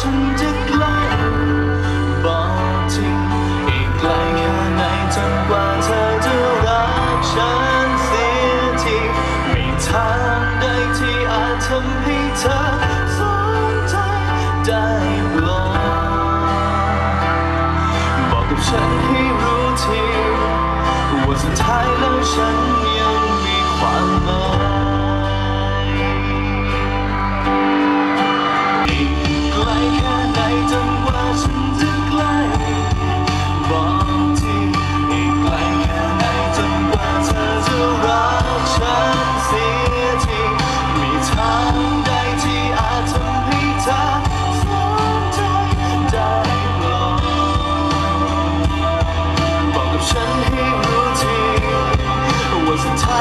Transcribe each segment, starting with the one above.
ฉันใกล้อีกไกลแค่ไหนจนกว่าเธอจะรักฉันเสียทีไม่ทางใดที่อาจทำให้เธอสนใจได้ลงบอกกับฉันให้รู้ทีว่าสุดท้ายแล้วฉัน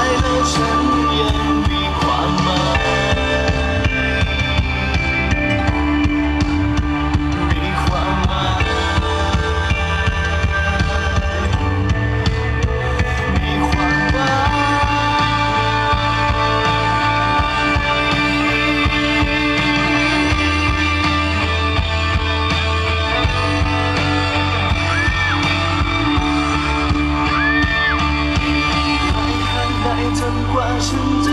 I know. passion